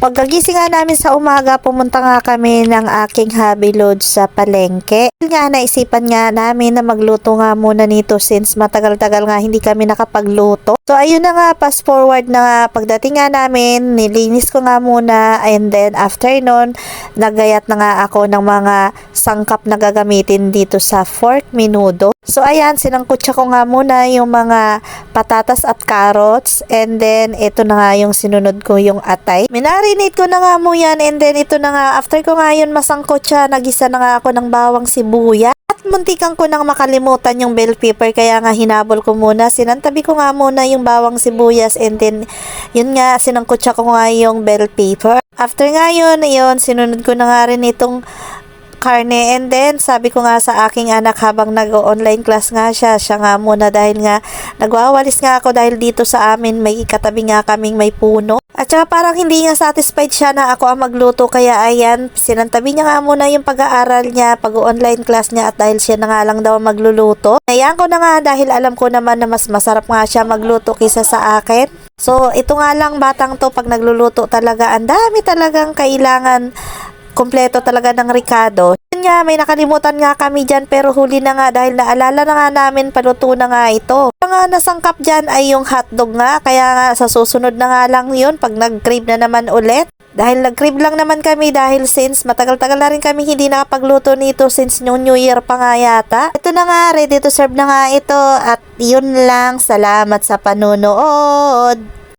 Pagkagising nga namin sa umaga, pumunta nga kami ng aking hobby load sa palengke. Nga naisipan nga namin na magluto nga muna nito since matagal-tagal nga hindi kami nakapagluto. So ayun na nga, fast forward na nga, pagdating nga namin, nilinis ko nga muna and then after nun, nagayat na nga ako ng mga sangkap na gagamitin dito sa fork minudo. So ayan, sinangkutsa ko nga muna yung mga patatas at carrots and then ito na nga yung sinunod ko yung atay. Minarinate ko na nga mo yan and then ito na nga, after ko nga yun masangkot siya, nagisa na nga ako ng bawang sibuya. At muntikan ko nang makalimutan yung bell pepper kaya nga hinabol ko muna. Sinantabi ko nga muna yung bawang sibuyas and then yun nga sinangkutsa ko nga yung bell pepper. After nga yun, yun, sinunod ko na nga rin itong karne and then sabi ko nga sa aking anak habang nag-online class nga siya, siya nga muna dahil nga nagwawalis nga ako dahil dito sa amin may katabi nga kaming may puno. At saka parang hindi nga satisfied siya na ako ang magluto kaya ayan, sinantabi niya nga muna yung pag-aaral niya, pag-online class niya at dahil siya na nga lang daw magluluto. Ayan ko na nga dahil alam ko naman na mas masarap nga siya magluto kaysa sa akin. So, ito nga lang batang to pag nagluluto talaga, ang dami talagang kailangan kompleto talaga ng Ricardo. Yun nga, may nakalimutan nga kami dyan pero huli na nga dahil naalala na nga namin paluto na nga ito. Ang nga nasangkap dyan ay yung hotdog nga kaya nga sa susunod na nga lang yun pag nag-crave na naman ulit. Dahil nag-crave lang naman kami dahil since matagal-tagal na rin kami hindi nakapagluto nito since new New Year pa nga yata. Ito na nga, ready to serve na nga ito at yun lang. Salamat sa panunood.